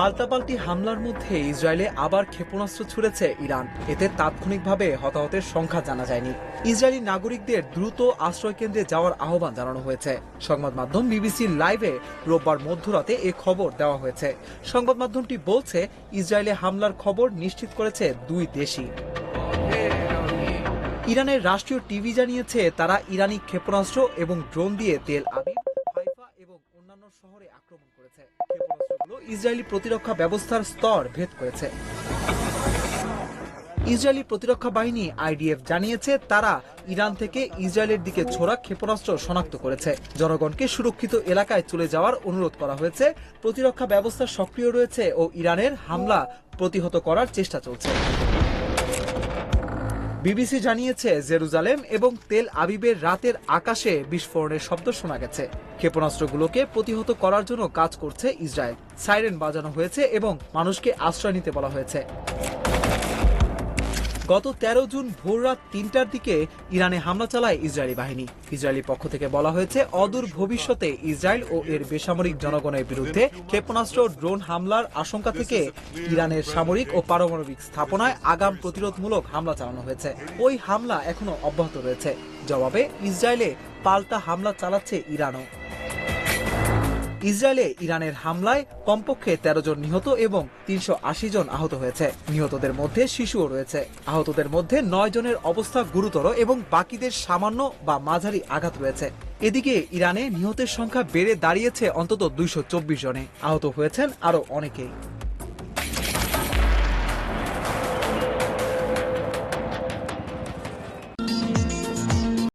পাল্টাপাল্টি হামলার মধ্যে ইসরায়েলে আবার ক্ষেপণাস্ত্র ছুড়েছে ইরান। এতে তাৎক্ষণিকভাবে হতাহতের সংখ্যা জানা যায়নি। ইসরায়েলি নাগরিকদের দ্রুত আশ্রয় কেন্দ্রে যাওয়ার আহ্বান জানানো হয়েছে। সংবাদ মাধ্যম বিবিসির লাইভে রোববার মধ্যরাতে এ খবর দেওয়া হয়েছে। সংবাদ মাধ্যমটি বলছে, ইসরায়েলে হামলার খবর নিশ্চিত করেছে দুই দেশই। ইরানের রাষ্ট্রীয় টিভি জানিয়েছে, তারা ইরানি ক্ষেপণাস্ত্র এবং ড্রোন দিয়ে তেল আবিব শহরে আক্রমণ করেছে। ইসরায়েলি প্রতিরক্ষা ব্যবস্থার স্তর ভেদ করেছে। ইসরায়েলি প্রতিরক্ষা বাহিনী আইডিএফ জানিয়েছে, তারা ইরান থেকে ইসরায়েলের দিকে ছোড়া ক্ষেপণাস্ত্র শনাক্ত করেছে। জনগণকে সুরক্ষিত এলাকায় চলে যাওয়ার অনুরোধ করা হয়েছে। প্রতিরক্ষা ব্যবস্থা সক্রিয় রয়েছে ও ইরানের হামলা প্রতিহত করার চেষ্টা চলছে। বিবিসি জানিয়েছে, জেরুজালেম এবং তেল আবিবের রাতের আকাশে বিস্ফোরণের শব্দ শোনা গেছে। ক্ষেপণাস্ত্রগুলোকে প্রতিহত করার জন্য কাজ করছে ইসরায়েল। সাইরেন বাজানো হয়েছে এবং মানুষকে আশ্রয় নিতে বলা হয়েছে। গত তেরো জুন ভোর রাত তিনটার দিকে ইরানে হামলা চালায় ইসরায়েলি বাহিনী। ইসরায়েলি পক্ষ থেকে বলা হয়েছে, অদূর ভবিষ্যতে ইসরায়েল ও এর বেসামরিক জনগণের বিরুদ্ধে ক্ষেপণাস্ত্র, ড্রোন হামলার আশঙ্কা থেকে ইরানের সামরিক ও পারমাণবিক স্থাপনায় আগাম প্রতিরোধমূলক হামলা চালানো হয়েছে। ওই হামলা এখনও অব্যাহত রয়েছে। জবাবে, ইসরায়েলে পাল্টা হামলা চালাচ্ছে ইরানও। ইসরায়েলে ইরানের হামলায় কমপক্ষে তেরো জন নিহত এবং তিনশো আশি জন আহত হয়েছে। নিহতদের মধ্যে শিশুও রয়েছে। আহতদের মধ্যে নয় জনের অবস্থা গুরুতর এবং বাকিদের সামান্য বা মাঝারি আঘাত রয়েছে। এদিকে ইরানে নিহতের সংখ্যা বেড়ে দাঁড়িয়েছে অন্তত দুইশো চব্বিশ জনে। আহত হয়েছেন আরও অনেকেই।